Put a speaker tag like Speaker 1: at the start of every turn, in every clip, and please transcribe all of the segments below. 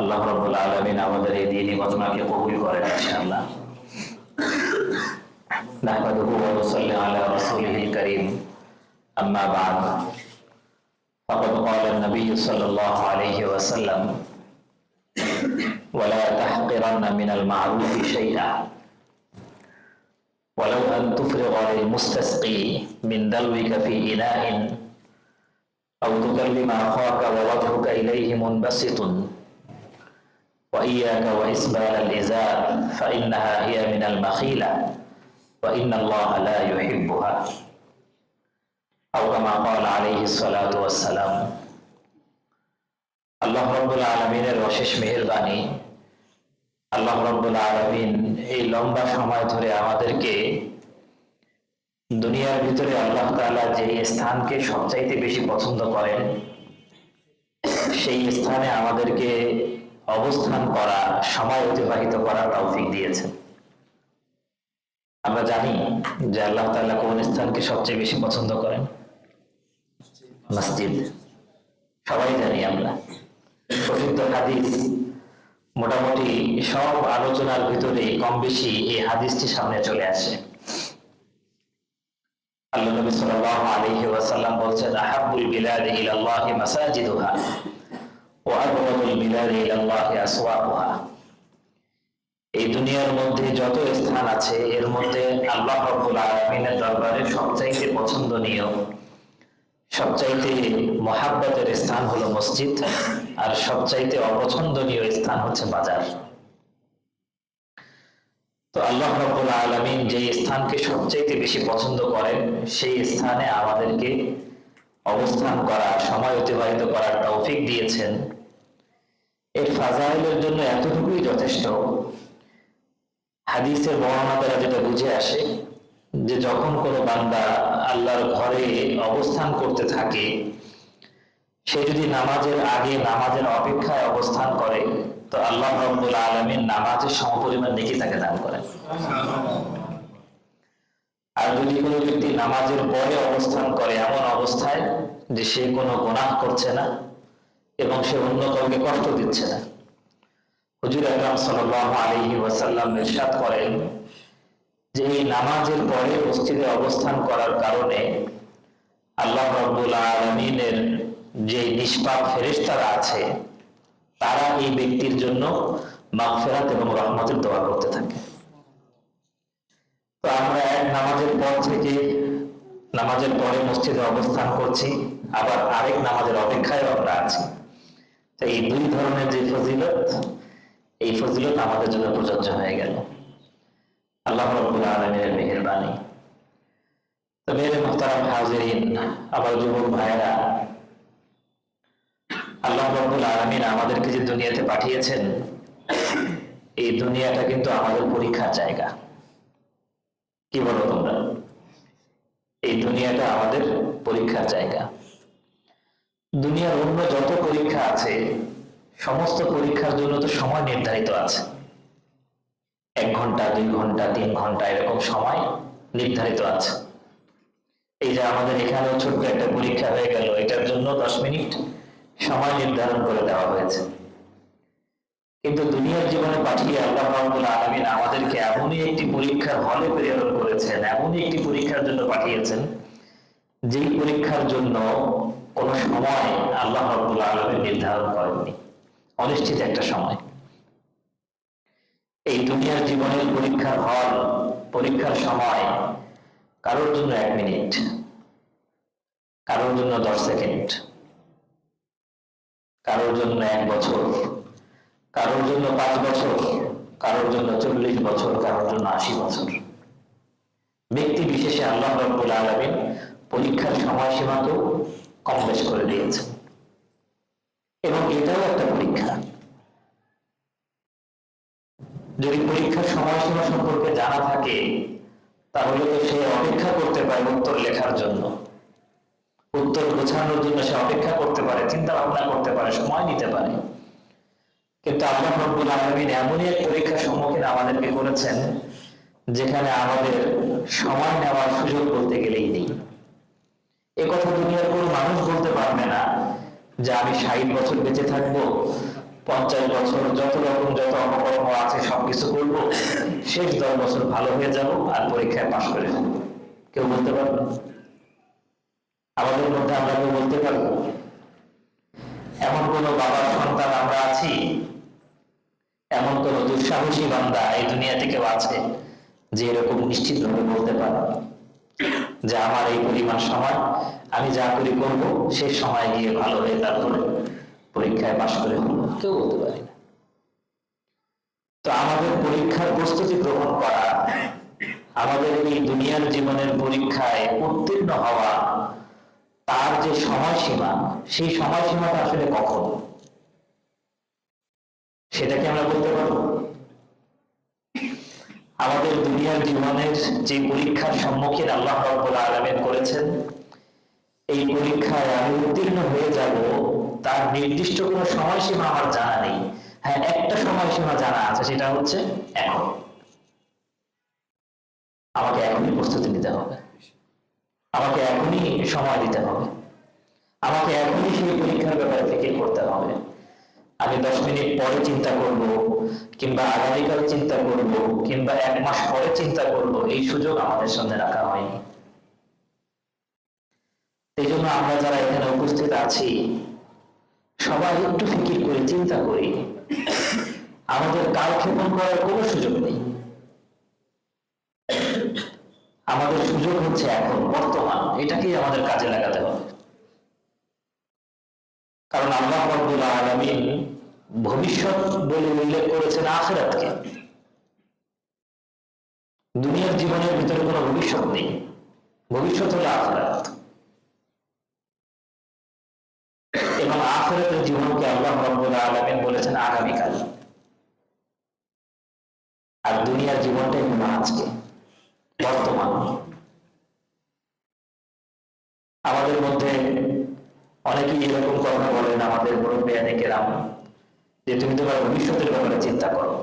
Speaker 1: আল্লাহ রব্বুল আলমিন আমাদের এই দিনই ঘটনাকে কবুল করেন ইনশাআল্লাহ نحمده ونصلي على رسوله الكريم أما بعد فقد قال النبي صلى الله عليه وسلم ولا تحقرن من المعروف شيئا ولو أن تفرغ للمستسقي من دلوك في إناء أو تكلم أخاك ووجهك إليه منبسط وإياك وإسبال الإزار فإنها هي من المخيلة وإن الله لا يحبها أو كما قال عليه الصلاة والسلام আল্লাহ রব্বুল আলমিনের অশেষ মেহরবানি আল্লাহ রব্বুল আলমিন এই লম্বা সময় ধরে আমাদেরকে দুনিয়ার ভিতরে আল্লাহ তাআলা যে স্থানকে সবচাইতে বেশি পছন্দ করেন সেই স্থানে আমাদেরকে অবস্থান করা, সময় অতিবাহিত করার তৌফিক দিয়েছেন। আমরা জানি যে আল্লাহ তাআলা কোন স্থানকে সবচেয়ে বেশি পছন্দ করেন। মসজিদ। সবাই জানি আমরা। প্রসিদ্ধ হাদিস। মোটামুটি সব আলোচনার ভিতরে কম বেশি এই হাদিসটি সামনে চলে আসে। আল্লাহ নবী সাল্লাল্লাহু আলাইহি ওয়াসাল্লাম বলছেন, আহাব্বুল বিলাদি ইলাল্লাহি মাসাজিদুহা। ওয়া আবগাদুল বিলাদি ইলাল্লাহি আসওয়াকুহা। এই দুনিয়ার মধ্যে যত স্থান আছে, এর মধ্যে আল্লাহ রাব্বুল আলামিনের দরবারে সবচাইতে পছন্দনীয়, সবচাইতে মহাব্বতের স্থান হলো মসজিদ, আর সবচাইতে অপছন্দনীয় স্থান হচ্ছে বাজার। তো আল্লাহ রাব্বুল আলামিন যে স্থানকে সবচাইতে বেশি পছন্দ করেন, সেই স্থানে আমাদেরকে অবস্থান করা সময় অতিবাহিত করার তৌফিক দিয়েছেন। এর ফাজাইলের জন্য এতটুকুই যথেষ্ট। হাদিসের বর্ণনা দ্বারা যেটা বুঝে আসে, যে যখন কোনো বান্দা আল্লাহর ঘরে অবস্থান করতে থাকে, সে যদি নামাজের আগে নামাজের অপেক্ষায় অবস্থান করে, তো আল্লাহ রব্বুল আলমীর নামাজের সমপরিমাণ নেকি তাকে দান করেন। আর যদি কোনো ব্যক্তি নামাজের পরে অবস্থান করে এমন অবস্থায় যে সে কোনো গুনাহ করছে না এবং সে অন্য কাউকে কষ্ট দিচ্ছে না, হুজুর আকরাম সাল্লাল্লাহু আলাইহি ওয়াসাল্লাম ইরশাদ করেন যে এই নামাজের পরে মসজিদে অবস্থান করার কারণে আল্লাহ রব্বুল আলমিনের যে নিষ্পাপ ফেরেশতারা আছে, তারা এই ব্যক্তির জন্য মাগফিরাত এবং রহমতের দোয়া করতে থাকে। তো আমরা নামাজের পর থেকে নামাজের পরে মসজিদে অবস্থান করছি, আবার আরেক নামাজের অপেক্ষায় আমরা আছি। এই দুই ধরনের যে ফজিলত, এই ফজিলত আমাদের জন্য প্রযোজ্য হয়ে গেল। আল্লাহ আলমের মেহরবানি। মোহতারাম আমার যুবক ভাইয়েরা, আল্লাহ রব্বুল আলমিন আমাদেরকে যে দুনিয়াতে পাঠিয়েছেন, এই দুনিয়াটা কিন্তু আমাদের পরীক্ষার জায়গা। কি বলো তোমরা? এই দুনিয়াটা আমাদের পরীক্ষার জায়গা। দুনিয়ার অন্য যত পরীক্ষা আছে, সমস্ত পরীক্ষার জন্য তো সময় নির্ধারিত আছে। এক ঘণ্টা, দুই ঘণ্টা, তিন ঘণ্টা, এরকম সময় নির্ধারিত আছে। এই যে আমাদের এখানেও ছোট্ট একটা পরীক্ষা হয়ে গেল, এটার জন্য দশ মিনিট সময় নির্ধারণ করে দেওয়া হয়েছে। কিন্তু দুনিয়ার জীবনে পাঠিয়ে আল্লাহ আলামিন আমাদেরকে এমনই একটি পরীক্ষার হলে প্রেরণ করেছেন, এমনই একটি পরীক্ষার জন্য পাঠিয়েছেন, যেই পরীক্ষার জন্য কোনো সময় আল্লাহ রাব্বুল আলামিন নির্ধারণ করেননি। অনিশ্চিত একটা সময়। এই দুনিয়ার জীবনের পরীক্ষার হল, পরীক্ষার সময় কারোর জন্য এক মিনিট, কারোর জন্য দশ সেকেন্ড, কারোর জন্য এক বছর কারোর জন্য পাঁচ বছর, কারোর জন্য চল্লিশ বছর, কারোর জন্য আশি বছর। ব্যক্তি বিশেষে আল্লাহ রব্বুল আলমিন পরীক্ষার সময়সীমাকেও কম বেশ করে দিয়েছেন। এবং এটাও একটা পরীক্ষা। যদি পরীক্ষার সময়সীমা সম্পর্কে জানা থাকে, তাহলে তো সে অপেক্ষা করতে পারে উত্তর লেখার জন্য। উত্তর গোছানোর জন্য সে অপেক্ষা করতে পারে, চিন্তা ভাবনা করতে পারে, সময় নিতে পারে। কিন্তু আল্লাহ রব্বুল আলমিন এমনই এক পরীক্ষার সম্মুখীন আমাদেরকে করেছেন, যেখানে আমাদের সময় নেওয়ার সুযোগ বলতে গেলেই নেই। এ কথা দুনিয়ার কোনো মানুষ বলতে পারবে না যে আমি ষাট বছর বেঁচে থাকব, পঞ্চাশ বছর যত রকম যত অপকর্ম আছে সবকিছু করব, শেষ দশ বছর ভালো হয়ে যাব আর পরীক্ষায় পাশ করে ফেলব। কেউ বলতে পারবে আমাদের মধ্যে আমরা কেউ বলতে পারব? এমন কোন বাবার সন্তান আমরা আছি? এমন কোন দুঃসাহসী বান্দা এই দুনিয়াতে কেউ আছে যে এরকম নিশ্চিত ভাবে বলতে পারে? যে আমার এই পরিমাণ সময়, আমি যা করি করব সেই সময় গিয়ে ভালো হয়ে তারপরে পরীক্ষায় পাশ করে কেউ বলতে পারি না। তো আমাদের পরীক্ষার প্রস্তুতি গ্রহণ করা, আমাদের এই দুনিয়ার জীবনের পরীক্ষায় উত্তীর্ণ হওয়া যে সময়সীমা সেই সময়সীমাটা আসলে কখন? সেটাকে আমরা বলতে পারব? আমাদের দুনিয়ার জীবনের যে পরীক্ষার সম্মুখীন আল্লাহ রব্বুল আলামিন করেছেন, এই পরীক্ষায় আমি উত্তীর্ণ হয়ে যাব, তার নির্দিষ্ট কোনো সময়সীমা আমার জানা নেই। হ্যাঁ একটা সময়সীমা জানা আছে, সেটা হচ্ছে এখন। আমাকে এখনই প্রস্তুতি নিতে হবে। আমাকে এখনই সময় দিতে হবে। আমাকে এখনই সেই পরীক্ষার ব্যাপারে ফিকির করতে হবে। আমি দশ মিনিট পরে চিন্তা করব, কিংবা আগামীকাল চিন্তা করব, কিংবা এক মাস পরে চিন্তা করব, এই সুযোগ আমাদের সামনে রাখা হয়নি। এই জন্য আমরা যারা এখানে উপস্থিত আছি, সবাই একটু ফিকির করি চিন্তা করি, আমাদের কালক্ষেপণ করার কোনো সুযোগ নেই। আমাদের সুযোগ হচ্ছে এখন বর্তমান, এটাকেই আমাদের কাজে লাগাতে হবে। কারণ আল্লাহ রব্বুল আলামিন ভবিষ্যৎ বলে উল্লেখ করেছেন আখিরাতকে। দুনিয়ার জীবনের ভিতরে কোনো ভবিষ্যৎ নেই। ভবিষ্যৎ হলো আখিরাত। এবং আখিরাতের জীবনকে আল্লাহ রব্বুল আলামিন বলেছেন আগামীকাল। আর দুনিয়ার জীবনটাই হলো আজকে, বর্তমান। আমাদের মধ্যে অনেকেই এরকম কথা বলেন, আমাদের মুরব্বিয়ানে কেরাম যে তুমি তোমার ভবিষ্যতের ব্যাপারে চিন্তা করো।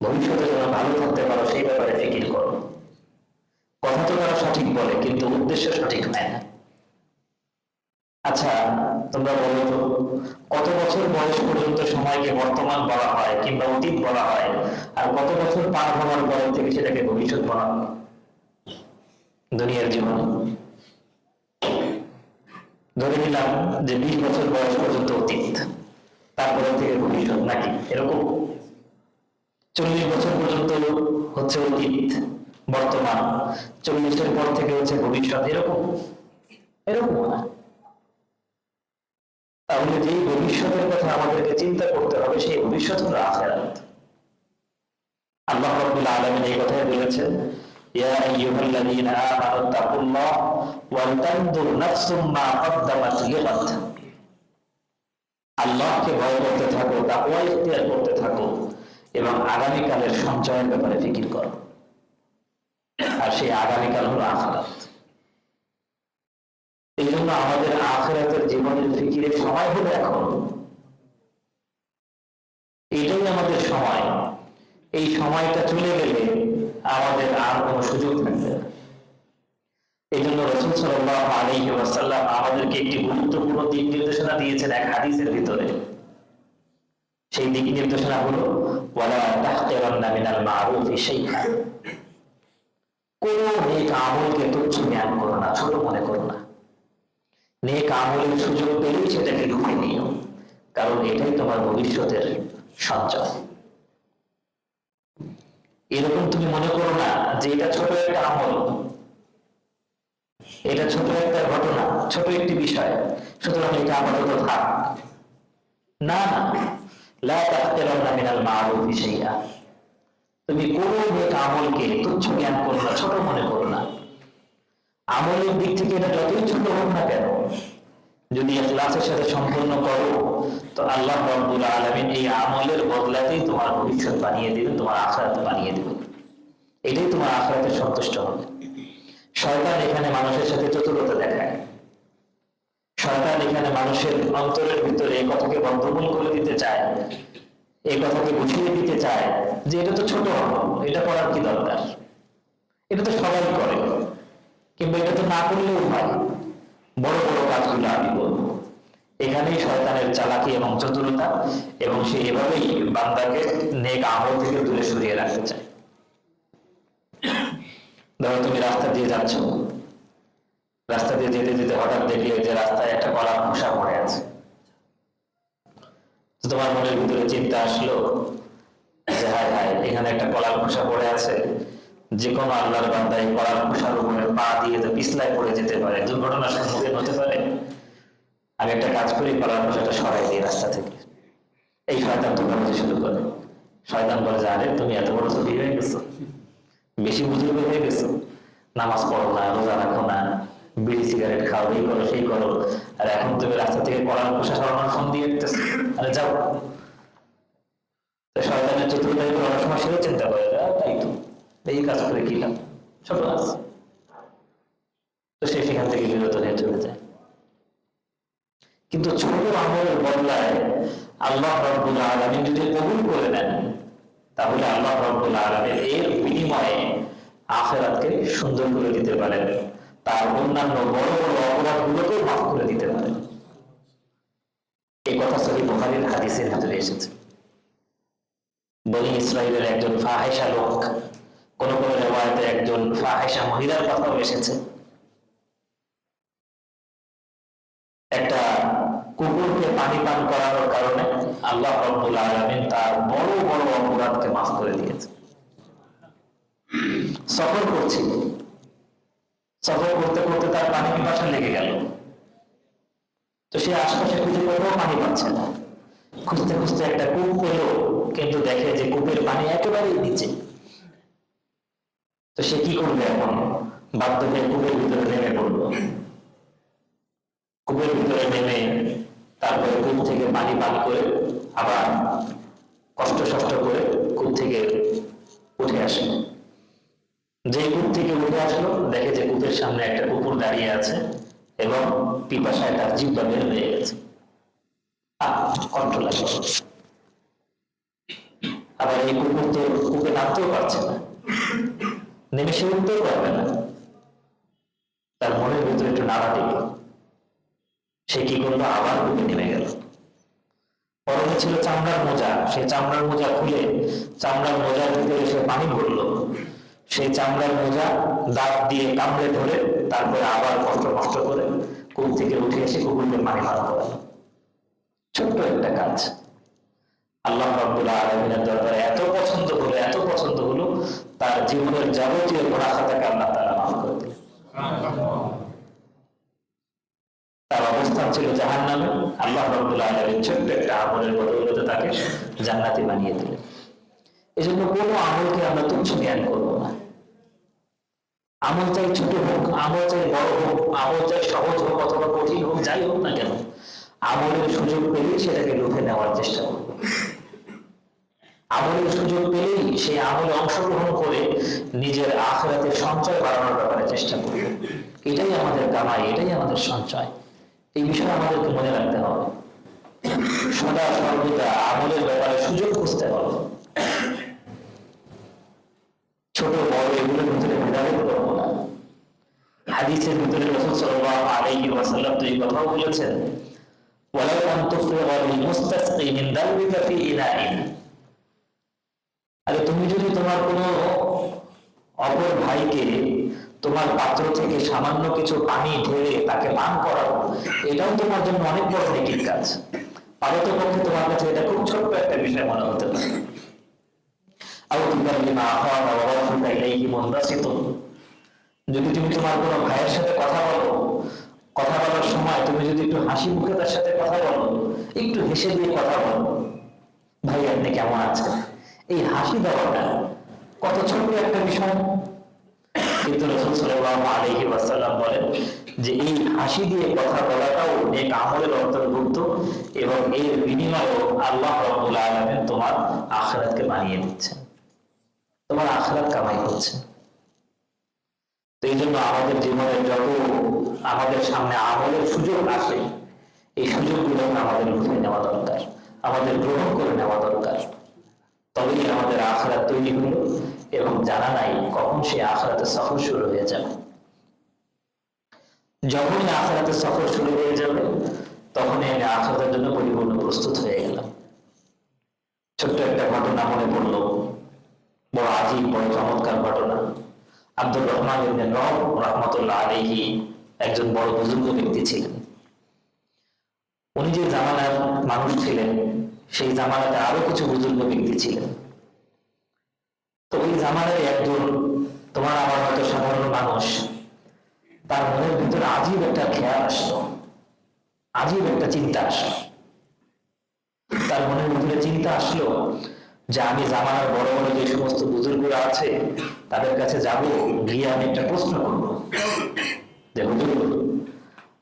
Speaker 1: ভবিষ্যতে যেন ভালো থাকতে পারো, সেই ব্যাপারে ফিকির করো। কথা তো তারা সঠিক বলে, কিন্তু উদ্দেশ্য সঠিক হয় না। আচ্ছা তোমরা বলো তো, কত বছর বয়স পর্যন্ত সময়কে বর্তমান বলা হয় কিংবা অতীত বলা হয়, আর কত বছর পার হওয়ার পর থেকে সেটাকে ভবিষ্যৎ বলা হয়? দুনিয়ার জীবনে। ধরে নিলাম যে বিশ বছর বয়স পর্যন্ত অতীত। তারপরে থেকে ভবিষ্যৎ নাকি? এরকম। চল্লিশ বছর পর্যন্ত হচ্ছে অতীত, বর্তমান। চল্লিশের পর থেকে হচ্ছে ভবিষ্যৎ। এরকম। এরকম। না তাহলে যেই ভবিষ্যতের কথা আমাদেরকে চিন্তা করতে হবে, সেই ভবিষ্যৎ হলো আখেরাত। আল্লাহ রাব্বুল আলামিন এই কথাই বলেছেন ইয়া আইয়ুহাল্লাযীনা আমানু তাকুল্লাহ ওয়াল তানজুর নাফসুম মা কদ্দামাত লিগাদ আল্লাহকে ভয় করতে থাকো তাকওয়া ইখতিয়ার করতে থাকো এবং আগামীকালের সঞ্চয়ের ব্যাপারে ফিকির করো। আর সেই আগামীকাল হলো আখিরাত। এই জন্য আমাদের আখেরাতের জীবনের ফিকিরের সময় হলো এখন। এটাই আমাদের সময়। এই সময়টা চলে গেলে আমাদের আর কোনো সুযোগ থাকবে এই জন্য রসুল সাল্লাহ আলহি ওয়াসাল্লাম আমাদেরকে একটি গুরুত্বপূর্ণ দিক নির্দেশনা দিয়েছেন এক হাদিসের ভিতরে। সেই দিক নির্দেশনা হলো মনে ভবিষ্যতের সঞ্চয় এরকম তুমি মনে করো না যে এটা ছোট একটা আমল। এটা ছোট একটা ঘটনা, ছোট একটি বিষয়। সুতরাং এটা আপাতত থাক না তুমি ছোট মনে করো না। আমলের দিক থেকে এটা যতই ছোট হোক না কেন যদি ইখলাসের সাথে সম্পূর্ণ করো, তো আল্লাহ রব্বুল আলামিন এই আমলের বদলাতেই তোমার ভবিষ্যৎ বানিয়ে দিবে, তোমার আখরাত বানিয়ে দিবে। এটাই তোমার আখরাতে সন্তুষ্ট হবে। শয়তান এখানে মানুষের সাথে চতুরতা দেখায়। শয়তান এখানে মানুষের অন্তরের ভিতরে এই কথাকে বদ্ধমূল করে দিতে চায়, এই কথাকে বুঝিয়ে দিতে চায় যে এটা তো ছোট, এটা করার কি দরকার? এটা তো সবাই করে কিংবা এটা তো না করলেও হয়। বড় বড় কাজগুলো আমি বলব এখানেই শয়তানের চালাকি এবং চতুরতা এবং সে এভাবেই বান্দাকে নেক আমল থেকে দূরে সরিয়ে রাখতে চায়। ধরো তুমি রাস্তা দিয়ে যাচ্ছ। রাস্তা দিয়ে যেতে যেতে হঠাৎ দেখলে যে রাস্তায় একটা কলার খোসা পড়ে আছে। তোমার মনের ভিতরে চিন্তা আসলো যে হায় হায়, এখানে একটা কলার খোসা পড়ে আছে। যে কোনো আল্লাহর বান্দা এই কলার খোসার উপরে পা দিয়ে তো পিছলায় পড়ে যেতে পারে, দুর্ঘটনার সম্মুখীন হতে পারে। আমি একটা কাজ করি কলার খোসাটা সরাই দিই রাস্তা থেকে। এই শয়তান তোমরা বুঝে শুরু করে। শয়তান বলে যে, আরে, তুমি এত বড় ছবি হয়ে গেছো। বেশি বুজুর্গ হয়ে গেছো। নামাজ পড়ো না, রোজা রাখো না। বিড়ি, সিগারেট খাও, এই করো, সেই করো। আর এখন তুমি রাস্তা থেকে কলার খোসা সরানোর ফোন দিয়ে আরে, যাও। শয়তানের চতুর্থায় অনেক সময় সেও চিন্তা করে তাই তো। এই কাজ করে কি লাভ? ছোট কাজ তো সে সেখান থেকে বিরত হয়ে চলে যায়। কিন্তু ছোট আমলের বদলায় আল্লাহ রব্বুল আলমী যদি কবুল করে নেন, তাহলে আল্লাহ রব্বুল আলমীর এর বিনিময়ে আখেরাতকে সুন্দর করে দিতে পারেন। তার অন্যান্য বড় বড় অপরাধগুলোকেও মাফ করে দিতে পারেন। এই কথা সহি বুখারীর হাদিসের ভিতরে এসেছে। বলি ইসরায়েলের একজন ফাহেসা লোক কোন কোন রেওয়ায়তে একজন ফাহেসা মহিলার কথাও এসেছে। একটা কুকুরকে পানি পান করানোর কারণে আল্লাহ রব্বুল আলমিন তার বড় বড় অপরাধকে মাফ করে দিয়েছে সফর করছিল সফর করতে করতে তার পানি পিপাসা লেগে গেল। তো সে আশপাশে খুঁজে কোথাও পানি পাচ্ছে না। খুঁজতে খুঁজতে একটা কূপ পেল কিন্তু দেখে যে কূপের পানি একেবারেই নিচে। তো সে কি করবে এখন? বাধ্য হয়ে কূপের ভিতরে নেমে পড়ল। কূপের ভিতরে নেমে তারপরে কূপ থেকে পানি পান করে আবার কষ্ট সষ্ট করে কূপ থেকে উঠে আসলো। যে কূপ থেকে উঠে আসলো, দেখে যে কূপের সামনে একটা কুকুর দাঁড়িয়ে আছে এবং পিপাসায় তার জিব্বা বের হয়ে গেছে। কন্ট্রোল আসলো আবার এই কুকুর তো কূপে নামতেও পারছে না। নেমে সে উঠতেও পারবে না। তার মনের ভিতরে একটু নাড়া দিল সে কি করল? আবার কূপে নেমে গেল। পরনে ছিল চামড়ার মোজা। সে চামড়ার মোজা খুলে চামড়ার মোজার ভিতরে সে পানি ভরলো। সেই চামড়ার মোজা দাঁত দিয়ে কামড়ে ধরে তারপরে আবার কষ্ট কষ্ট করে কূপ থেকে উঠে এসে কুকুরকে পানি মারা করালো ছোট্ট একটা কাজ। আল্লাহ রাব্বুল আলামিনের দরবারে এত পছন্দ হলো, এত পছন্দ হলো, তার জীবনের যাবতীয় গোনা খাতাকে আল্লাহ তাআলা মাফ করে দিলেন। তার অবস্থান ছিল জাহান্নামে। আল্লাহ রাব্বুল আলামিন ছোট্ট একটা আমলের বদৌলতে তাকে জান্নাতি বানিয়ে দিলেন। এই জন্য কোনো আমলকে আমরা তুচ্ছ জ্ঞান করব না। আমল চাই ছোট হোক, আমল চাই বড় হোক, আমল চাই সহজ হোক অথবা কঠিন হোক, যাই হোক না কেন, আমলের সুযোগ পেলেই সেটাকে লুফে নেওয়ার চেষ্টা করব। আমলের সুযোগ পেলেই সেই আমলে অংশগ্রহণ করে নিজের আখরাতের সঞ্চয় বাড়ানোর ব্যাপারে চেষ্টা করবে। এটাই আমাদের কামাই, এটাই আমাদের সঞ্চয়। এই বিষয়ে আমাদেরকে মনে রাখতে হবে। সদা সর্বদা আমলের ব্যাপারে সুযোগ খুঁজতে হবে। ছোট, বড় এগুলোর ভিতরে ভেদাভেদ করব না। হাদিসের ভিতরে রসুল সাল্লাল্লাহু আলাইহি ওয়াসাল্লাম তো এই কথাও বলেছেন, ওয়ালাউ আন তুফরিগা লিল মুস্তাসকি মিন দালবিকা ফি ইনাইন। আরে তুমি যদি তোমার কোনো অপর ভাইকে তোমার পাত্র থেকে সামান্য কিছু পানি ঢেলে তাকে পান করাও এটাও তোমার জন্য অনেক বড় নেকির কাজ পারত পক্ষে তোমার কাছে এটা খুব ছোট্ট একটা বিষয় মনে হতে পারে যদি তুমি তোমার কোনো ভাইয়ের সাথে কথা বলো কথা বলার সময় তুমি যদি একটু হাসি মুখে তার সাথে কথা বলো একটু হেসে দিয়ে কথা বলো ভাই আপনি কেমন আছেন এই হাসি দেওয়াটা কত ছোট্ট একটা বিষয়। কিন্তু রসুল সাল্লাল্লাহু আলাইহি ওয়াসাল্লাম বলেন যে এই হাসি দিয়ে কথা বলাটাও এক আমলের অন্তর্ভুক্ত এবং এর বিনিময়েও আল্লাহ রাব্বুল আলামিন তোমার আখিরাতকে বানিয়ে দিচ্ছেন। তোমার আখিরাত কামাই হচ্ছে তো এই জন্য আমাদের জীবনের যত আমাদের সামনে আমলের সুযোগ আসে, এই সুযোগগুলোকে আমাদের লুফে নেওয়া দরকার, আমাদের গ্রহণ করে নেওয়া দরকার। তবেই আমাদের আখরাত তৈরি হলো এবং জানা নাই কখন সে আখরাতে সফর শুরু হয়ে যাবে। যখনই আখরাতে সফর শুরু হয়ে যাবে, তখনই আমি আখরাতের জন্য পরিপূর্ণ প্রস্তুত হয়ে গেলাম। ছোট্ট একটা ঘটনা মনে পড়ল। বড় আজীব, বড় চমৎকার ঘটনা। আব্দুর রহমান রহমতুল্লাহ আলাইহি একজন বড় বুজুর্গ ব্যক্তি ছিলেন। উনি যে জামানার মানুষ ছিলেন সেই জামানাতে আরও কিছু বুজুর্গ ব্যক্তি ছিলেন। তো ওই জামানায় একজন, তোমার আমার মতো সাধারণ মানুষ, তার মনের ভিতরে আজীব একটা খেয়াল আসলো, আজীব একটা চিন্তা আসলো। তার মনের ভিতরে চিন্তা আসলো যে আমি জামানার বড় বড় যে সমস্ত বুজুর্গরা আছে, তাদের কাছে যাব, গিয়ে আমি একটা প্রশ্ন করব। যে হুজুর,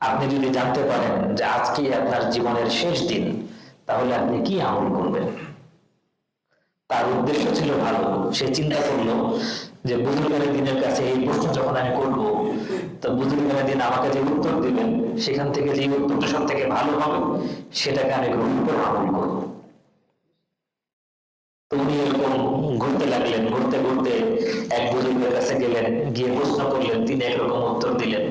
Speaker 1: আপনি যদি জানতে পারেন যে আজকে আপনার জীবনের শেষ দিন তাহলে আপনি কি আমল করবেন? তার উদ্দেশ্য ছিল ভালো। সে চিন্তা করল যে বুজুর্গের দিনের কাছে এই প্রশ্ন যখন আমি করব, তো বুজুর্গের দিন আমাকে যে উত্তর দিবেন, সেখান থেকে যে উত্তরটা সব থেকে ভালো হবে, সেটাকে আমি গ্রহণ করে আমল করব। উনি এরকম ঘুরতে লাগলেন, ঘুরতে ঘুরতে এক বুজুর্গের কাছে গেলেন, গিয়ে প্রশ্ন করলেন, তিনি একরকম উত্তর দিলেন।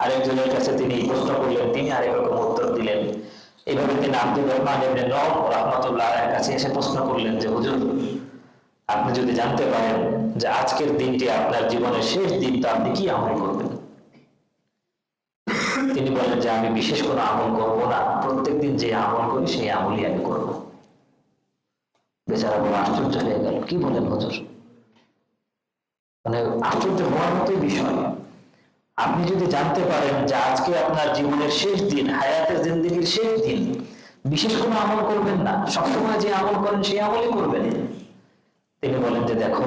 Speaker 1: আরেকজনের কাছে তিনি প্রশ্ন করলেন, তিনি আরেক রকম উত্তর দিলেন। এইভাবে তিনি আব্দুর রহমান ইবনে নব কাছে এসে প্রশ্ন করলেন যে, হুজুর, আপনি যদি জানতে পারেন যে আজকের দিনটি আপনার জীবনের শেষ দিন, তো আপনি কি আমল করবেন? তিনি বলেন যে, আমি বিশেষ কোনো আমল করব না। প্রত্যেকদিন যে আমল করি, সেই আমলই আমি করব। বেচারা বড় আশ্চর্য হয়ে গেল। কি বলেন হুজুর? মানে আশ্চর্য হওয়ার মতোই বিষয়। আপনি যদি জানতে পারেন যে আজকে আপনার জীবনের শেষ দিন, হায়াতের জিন্দগির শেষ দিন, বিশেষ কোনো আমল করবেন না। সবসময় যে আমল করেন, সেই আমলই করবেন। তিনি বলেন যে, দেখো,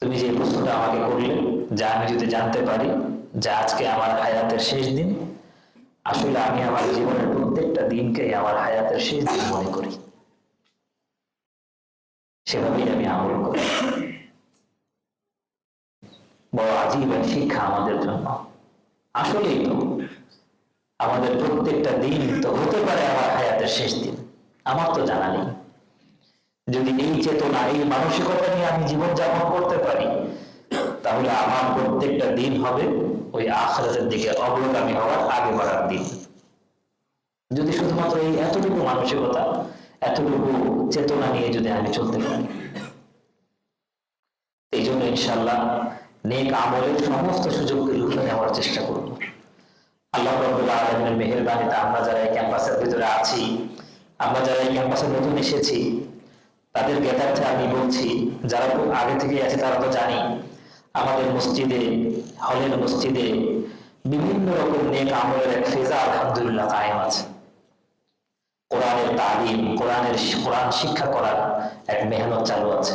Speaker 1: তুমি যে প্রশ্নটা আমাকে করলে, যা আমি যদি জানতে পারি যে আজকে আমার হায়াতের শেষ দিন, আসলে আমি আমার জীবনের প্রত্যেকটা দিনকে আমার হায়াতের শেষ দিন মনে করি। সেভাবেই আমি আমল করি। বড় আজীব এক শিক্ষা আমাদের জন্য। আসলেই তো, আমাদের প্রত্যেকটা দিন তো হতে পারে আমার হায়াতের শেষ দিন। আমার তো জানা নেই। যদি এই চেতনা, এই মানসিকতা নিয়ে আমি জীবন যাপন করতে পারি, তাহলে আমার প্রত্যেকটা দিন হবে ওই আখরাতের দিকে অগ্রগামী হওয়ার আগে বাড়ার দিন। যদি শুধুমাত্র এই এতটুকু মানসিকতা, এতটুকু চেতনা নিয়ে যদি আমি চলতে পারি, এই জন্য ইনশাল্লাহ নেক আমলের সমস্ত লুফে নেওয়ার চেষ্টা করব। আল্লাহ রবুল্লাহ মেহরবানিতে আমরা যারা এই ক্যাম্পাসের ভিতরে আছি, আমরা যারা এই ক্যাম্পাসে নতুন এসেছি, তাদের জ্ঞাতার্থে আমি বলছি, যারা খুব আগে থেকে আছে তারা তো জানি, আমাদের মসজিদে, হলের মসজিদে বিভিন্ন রকম নেক আমলের এক ফেজা আলহামদুলিল্লাহ কায়েম আছে। কোরআনের তালিম, কোরআনের, কোরআন শিক্ষা করার এক মেহনত চালু আছে।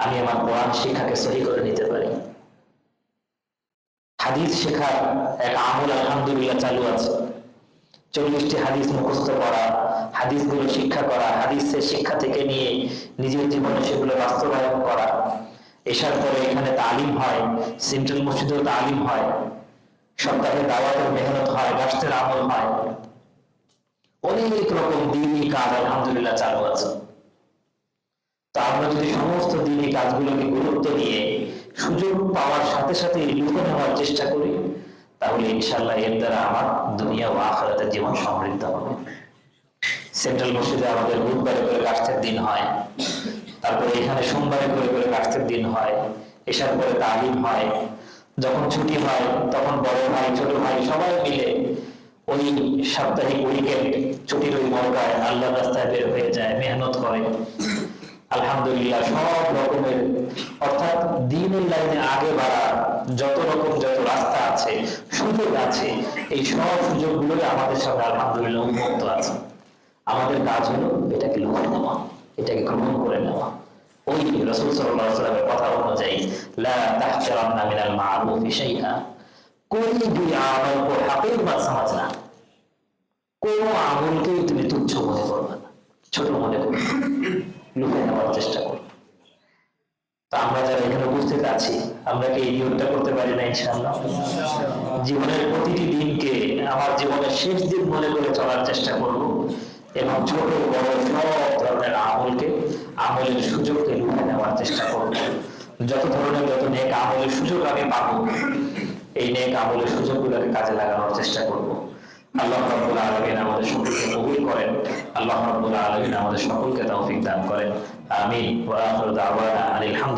Speaker 1: আমি আমার কোরআন শিক্ষাকে সহি করে নিতে পারি। হাদিস শেখার এক আমল, আলহামদুলিল্লাহ, চালু আছে। চল্লিশটি হাদিস মুখস্থ করা, হাদিসগুলো শিক্ষা করা, হাদিসের শিক্ষা থেকে নিয়ে নিজের জীবনে সেগুলো বাস্তবায়ন করা। এসার পরে এখানে তালিম হয়, সেন্ট্রাল মসজিদেও তালিম হয়। সপ্তাহে দাওয়াতের মেহনত হয় গাছের আমল হয়। অনেক রকম দিনই কাজ, আলহামদুলিল্লাহ, চালু আছে। তা আমরা যদি সমস্ত দিনই কাজগুলোকে গুরুত্ব দিয়ে সুযোগ পাওয়ার সাথে সাথে লুকে নেওয়ার চেষ্টা করি, তাহলে ইনশাল্লাহ এর দ্বারা আমার দুনিয়া ও আখরাতের জীবন সমৃদ্ধ হবে। সেন্ট্রাল মসজিদে আমাদের বুধবারে করে কাস্তের দিন হয়, তারপরে এখানে সোমবারে করে করে কাস্তের দিন হয় এসার পরে তালিম হয়, যখন ছুটি হয়, তখন বড় ভাই, ছোট ভাই সবাই মিলে ওই সাপ্তাহিক উইকেন্ড ছুটির ওই মৌকায় আল্লাহ রাস্তায় বের হয়ে যায়, মেহনত করে। আলহামদুলিল্লাহ, সব রকমের, অর্থাৎ দিনের লাইনে আগে বাড়ার যত রকম যত রাস্তা আছে, সুযোগ আছে, এই সব সুযোগগুলোই আমাদের সামনে আলহামদুলিল্লাহ উন্মুক্ত আছে। আমাদের কাজ হলো এটাকে লুকে নেওয়া, এটাকে গ্রহণ করে নেওয়া। ওই রসুল সাল্লাহ সাল্লামের কথা অনুযায়ী দুই কোন আমলকেই তুমি তুচ্ছ মনে করবে না, ছোট মনে করবে না। লুকে নেওয়ার চেষ্টা করবে তো আমরা যারা এখানে উপস্থিত আছি, আমরা কি এই নিয়োগটা করতে পারি না ইনশাআল্লাহ? জীবনের প্রতিটি দিনকে আমার জীবনের শেষ দিন মনে করে চলার চেষ্টা করব এবং ছোট, বড় সব ধরনের আমলকে, আমলের সুযোগকে লুকে নেওয়ার চেষ্টা করব। যত ধরনের, যত নেক আমলের সুযোগ আমি পাবো, এই নেক আমলের সুযোগগুলোকে কাজে লাগানোর চেষ্টা করব। আল্লাহ রব্বুল আলমিন আমাদের সকলকে কবুল করেন। আল্লাহ রব্বুল আলমিন আমাদের সকলকে তৌফিক দান করেন। আমিন। ওয়া আখিরু দাওয়ানা আলহামদুলিল্লাহ